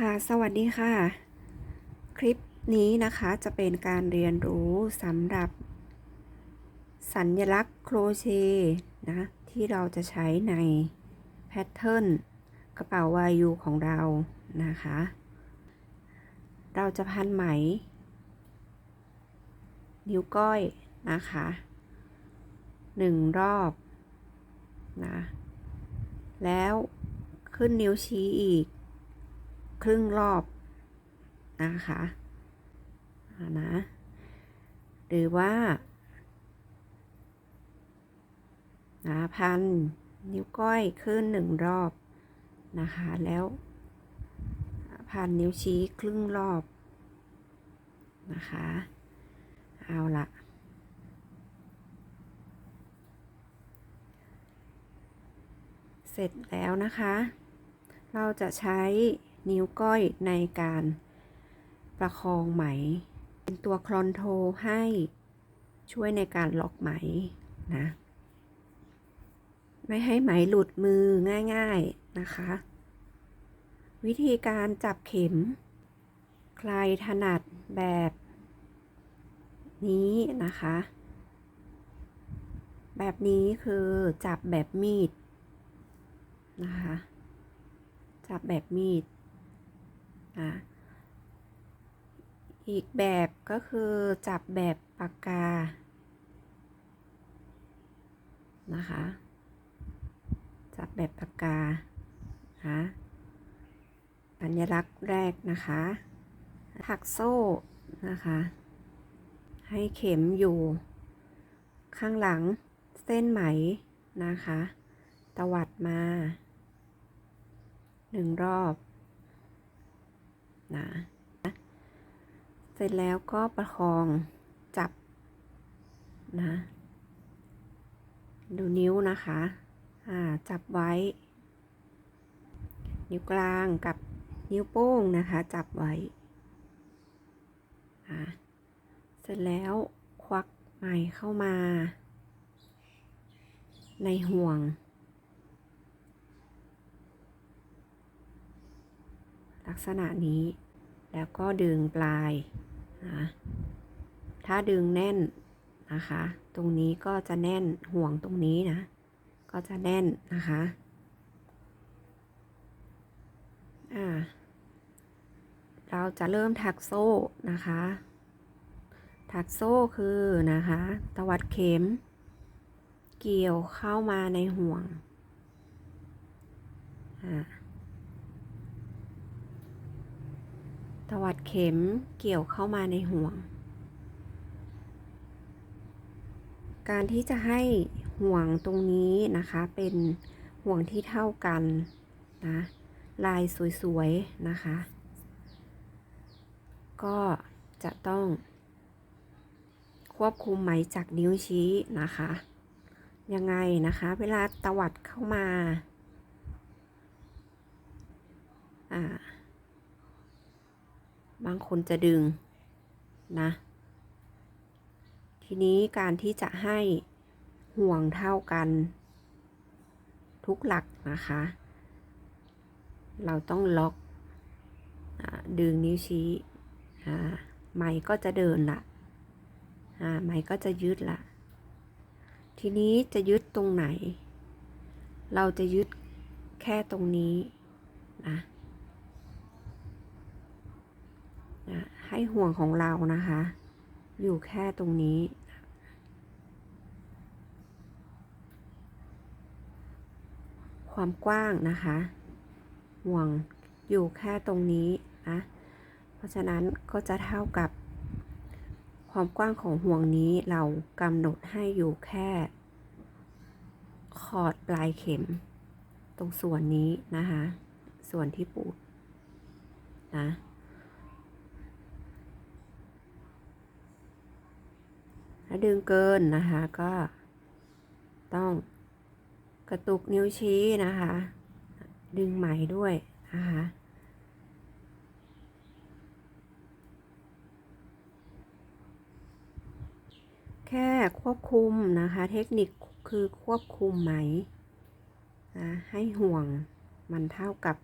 ค่ะ สวัสดีค่ะ คลิปนี้นะคะจะเป็นการเรียนรู้สำหรับ สัญลักษณ์โครเชต์นะที่เราจะใช้ในแพทเทิร์นกระเป๋าวายูของเรานะคะ เราจะพันไหม นิ้วก้อยนะคะหนึ่งรอบนะแล้วขึ้นนิ้วชี้อีก ครึ่งรอบนะคะนะหรือว่านะพันนิ้วก้อยขึ้นหนึ่งรอบนะคะแล้วพันนิ้วชี้ครึ่งรอบนะคะเอาละเสร็จแล้วนะคะ เราจะใช้ นิ้วก้อยในการประคองไหม เป็นตัวคลอนโทให้ช่วยในการล็อกไหมนะ ไม่ให้ไหมหลุดมือง่ายๆนะคะ วิธีการจับเข็ม ใครถนัดแบบนี้นะคะ แบบนี้คือจับแบบมีดนะคะ จับแบบมีด อะอีกแบบก็คือจับแบบปากกา นะคะ จับแบบปากกานะสัญลักษณ์แรกนะคะ ถักโซ่นะคะ ให้เข็มอยู่ ข้างหลังเส้นไหมนะคะ ตวัดมาหนึ่งรอบ นะเสร็จแล้วก็ประคองจับนะดูนิ้วนะคะอ่าจับไว้ นิ้วกลางกับนิ้วโป้งนะคะ จับไว้อ่าเสร็จแล้วควักไหมเข้ามา ในห่วง ลักษณะนี้ แล้วก็ดึงปลายนะถ้าดึงแน่นนะคะ ตรงนี้ก็จะแน่นห่วงตรงนี้นะ ก็จะแน่นนะคะอ่าเราจะเริ่มถักโซ่นะคะ ถักโซ่คือนะคะ ตวัดเข็ม เกี่ยวเข้ามาในห่วงอ่า ตวัดเข็มเกี่ยวเข้ามาในห่วง การที่จะให้ห่วงตรงนี้นะคะเป็นห่วงที่เท่ากันนะลายสวยๆนะคะ ก็จะต้องควบคุมไหมจากนิ้วชี้นะคะ ยังไงนะคะ เวลาตวัดเข้ามา อ่า บางคนจะดึงนะ ทีนี้การที่จะให้ห่วงเท่ากัน ทุกหลักนะคะ เราต้องล็อกอดึงนิ้วชี้ไม้ก็จะเดินละไม้ก็จะยึดละทีนี้จะยึดตรงไหน เราจะยึดแค่ตรงนี้นะ นะให้ห่วงของเรานะคะ อยู่แค่ตรงนี้ ความกว้างนะคะ ห่วงอยู่แค่ตรงนี้นะเพราะฉะนั้นก็จะเท่ากับ ความกว้างของห่วงนี้เรากำหนดให้อยู่แค่ ขอดปลายเข็ม ตรงส่วนนี้นะคะ ส่วนที่ปูดนะ ถ้าดึงเกินนะคะก็ต้องกระตุกนิ้วชี้นะคะ ดึงไหมด้วยนะคะแค่ควบคุมนะคะ เทคนิคคือควบคุมไหมนะให้ห่วงมันเท่ากับ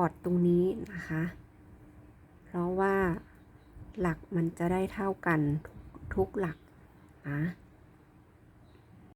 อร์ดตรงนี้นะคะ เพราะว่า หลักมันจะได้เท่ากันทุกหลักนะ